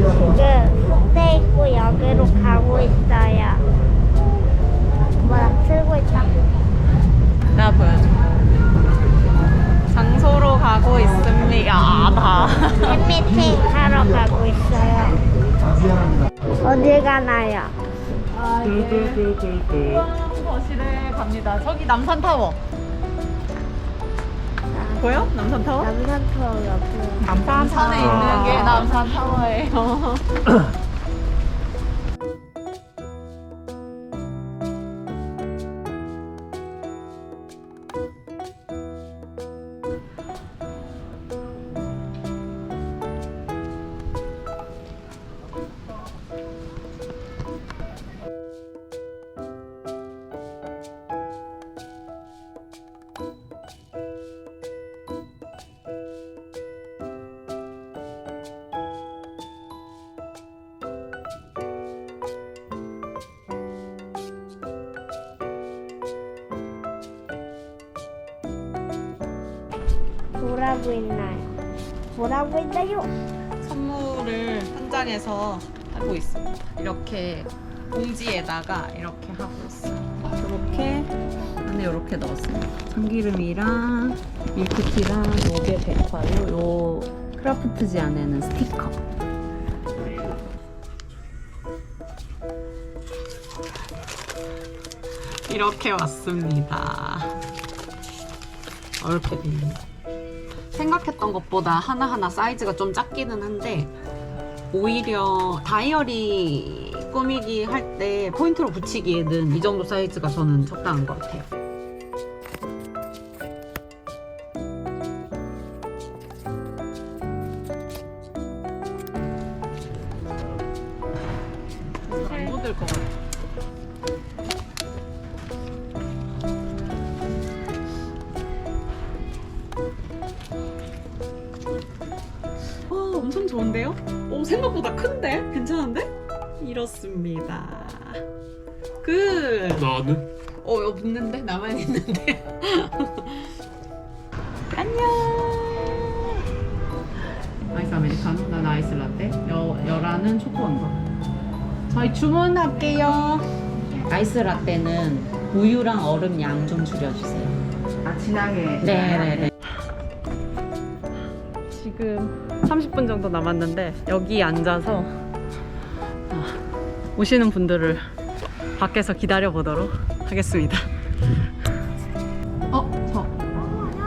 지금 숙대 있고 여기로 가고 있어요. 뭐야 틀고 있다. 나 보여줘. 장소로 가고 있습니다. 아, 팬미팅 하러 가고 있어요. 어딜 가나요? 거실에 갑니다. 저기 남산타워. 보여? 남산타워? 남산타워 옆으로. 남산에 있는 게 남산타워예요. 뭐라고 있나요? 뭐라고 있나요? 선물을 현장에서 하고 있습니다. 이렇게 봉지에다가 이렇게 하고 있어요. 이렇게 안에 이렇게 넣었습니다. 참기름이랑 밀크티랑 요게 백화요, 요 크라프트지 안에는 스티커. 이렇게 왔습니다. 이렇게 됩니다. 생각했던 것보다 하나하나 사이즈가 좀 작기는 한데 오히려 다이어리 꾸미기 할 때 포인트로 붙이기에는 이 정도 사이즈가 저는 적당한 것 같아요. 안 묻을 것 같아. 엄청 좋은데요? 오 생각보다 큰데? 괜찮은데? 이렇습니다. 그 나는 어, 이거 붙는데? 나만 있는데? 안녕! 아이스 아메리카노, 난 아이스 라떼, 여, 여라는 초코 원더. 저희 주문할게요. 아이스 라떼는 우유랑 얼음 양 좀 줄여주세요. 아 진하게 네네네. 지금 30분 정도 남았는데 여기 앉아서 아, 오시는 분들을 밖에서 기다려 보도록 하겠습니다. 어, 저.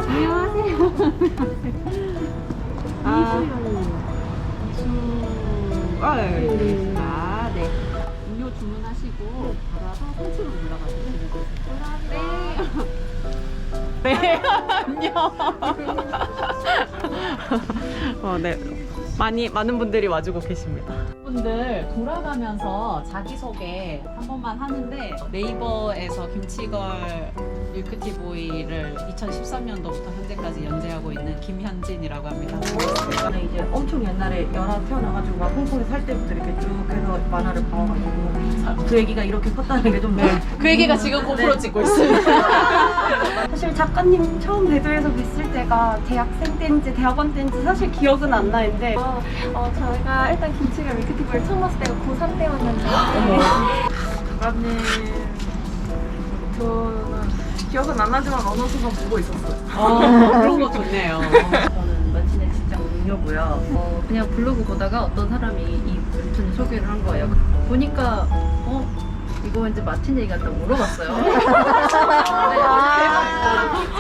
안녕하세요. 아, 주, 아, 네. 아, 네. 음료 주문하시고 받아서 3층으로 올라가주시면 돼요. 네. 네, 안녕. 어, 네. 많이 많은 분들이 와주고 계십니다. 분들 돌아가면서 자기 소개 한 번만 하는데 네이버에서 김치걸 밀크티보이를 2013년도부터 현재까지 연재하고 있는 김현진이라고 합니다. 저는 이제 엄청 옛날에 열아 태어나가지고 막 홍콩에 살 때부터 이렇게 쭉 해서 만화를 봐가지고 그 얘기가 이렇게 컸다는 게좀 그 얘기가 지금 고프로 찍고 있습니다. 사실 작가님 처음 대도에서 뵀을 때가 대학생 때인지 대학원 때인지 사실 기억은 안 나는데 어, 어, 저희가 일단 김치가 밀크티 브를 처음 봤을 때가 고3 때였는데 작가님 저는 기억은 안 나지만 어느 순간 보고 있었어요. 어, 그런 거 좋네요. 저는 마침내 진짜 음료고요. 어, 그냥 블로그 보다가 어떤 사람이 이 웹툰 소개를 한 거예요. 보니까 어 이거 왠지 마틴 얘기 같다 물어봤어요. 네,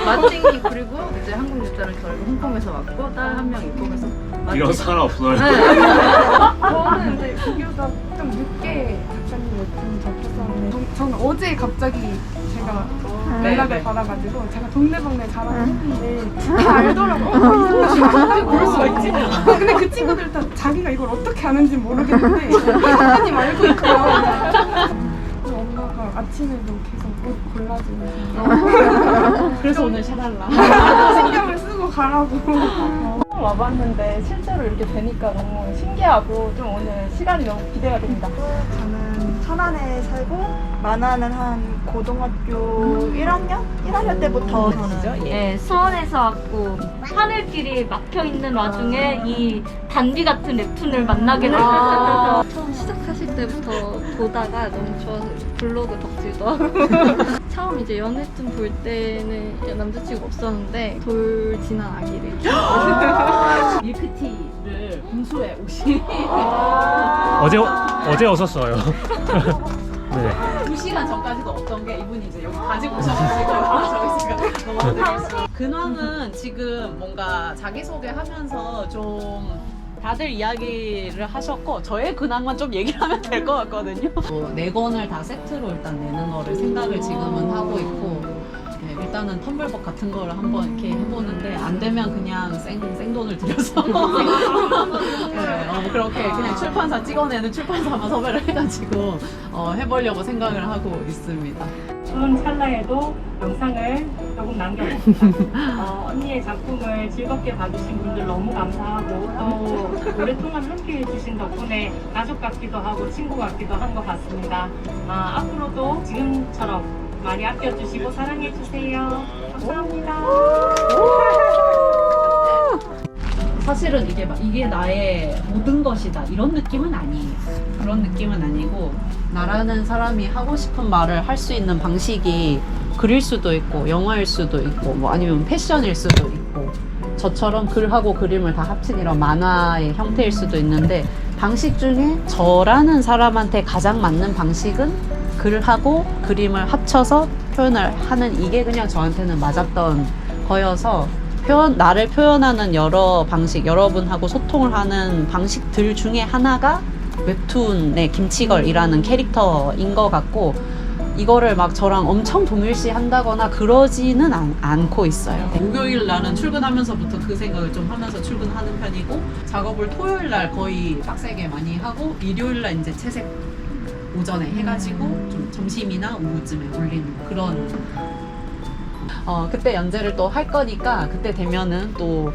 마틴이 그리고 이제 한국 유자는 결국 홍콩에서 왔고 딸 한 명 입국해서 이런 사람 없어요. 저는 이제 비교가 좀 늦게 작가님 웹툰 접했었는데 저- 저는 어제 갑자기 제가 연락을 네. 받아가지고 제가 동네방네 자랑을 했는데 다 알더라고요. 어, 이 그럴 수가 있지. 근데 그 친구들 다 자기가 이걸 어떻게 아는지 모르겠는데 작가님 알고 있고요. 그래서 엄마가 아침에도 계속 옷 골라주면서 그래서 오늘 샤랄라. 신경을 쓰고 가라고 와봤는데 실제로 이렇게 되니까 너무 신기하고 좀 오늘 시간이 너무 기대가 됩니다. 저는 천안에 살고 만화는 한 고등학교 1학년? 1학년 때부터 저는 예, 수원에서 왔고 하늘길이 막혀 있는 와중에 이 단비 같은 웹툰을 만나게 됐어요. 처음 시작하실 때부터 보다가 너무 좋아서 블로그 덕질도 하고. 처음 이제 연애툰 볼 때는 남자친구 없었는데 돌 지난 아기를. 밀크티 를 공수해 오신 어제 어제 왔었어요. 네. 2시간 전까지도 없던 게 이분이 이제 여기 가지고 오셔가지고 아, 저희 지금 넘어드렸어요. 근황은 지금 뭔가 자기소개하면서 좀 다들 이야기를 하셨고 저의 근황만 좀 얘기를 하면 될 것 같거든요. 네 권을 다 세트로 일단 내는 거를 생각을 지금은 하고 있고 네, 일단은 텀블벅 같은 거를 한번 이렇게 해보는데 안 되면 그냥 생, 생돈을 들여서 네, 어, 그렇게 그냥 출판사 찍어내는 출판사만 섭외를 해가지고 어, 해보려고 생각을 하고 있습니다. 추운 찰나에도 영상을 조금 남겨봅니다. 어, 언니의 작품을 즐겁게 봐주신 분들 너무 감사하고 또 오랫동안 함께 해주신 덕분에 가족 같기도 하고 친구 같기도 한 것 같습니다. 아, 앞으로도 지금처럼 많이 아껴주시고 사랑해주세요. 감사합니다. 사실은 이게 막 이게 나의 모든 것이다 이런 느낌은 아니에요. 그런 느낌은 아니고 나라는 사람이 하고 싶은 말을 할 수 있는 방식이 글일 수도 있고 영화일 수도 있고 뭐 아니면 패션일 수도 있고 저처럼 글하고 그림을 다 합친 이런 만화의 형태일 수도 있는데 방식 중에 저라는 사람한테 가장 맞는 방식은 글하고 그림을 합쳐서 표현을 하는 이게 그냥 저한테는 맞았던 거여서 표현 나를 표현하는 여러 방식 여러분하고 소통을 하는 방식들 중에 하나가 웹툰의 김치걸이라는 캐릭터인 것 같고 이거를 막 저랑 엄청 동일시 한다거나 그러지는 않, 않고 있어요. 목요일 날은 출근하면서부터 그 생각을 좀 하면서 출근하는 편이고 작업을 토요일 날 거의 빡세게 많이 하고 일요일 날 이제 채색 오전에 해가지고 좀 점심이나 오후쯤에 올리는 그런 어 그때 연재를 또 할 거니까 그때 되면은 또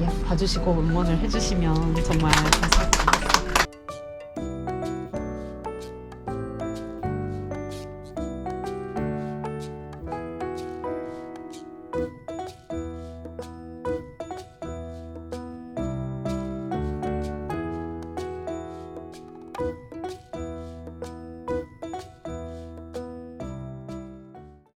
예, 봐주시고 응원을 해주시면 정말 감사하겠습니다.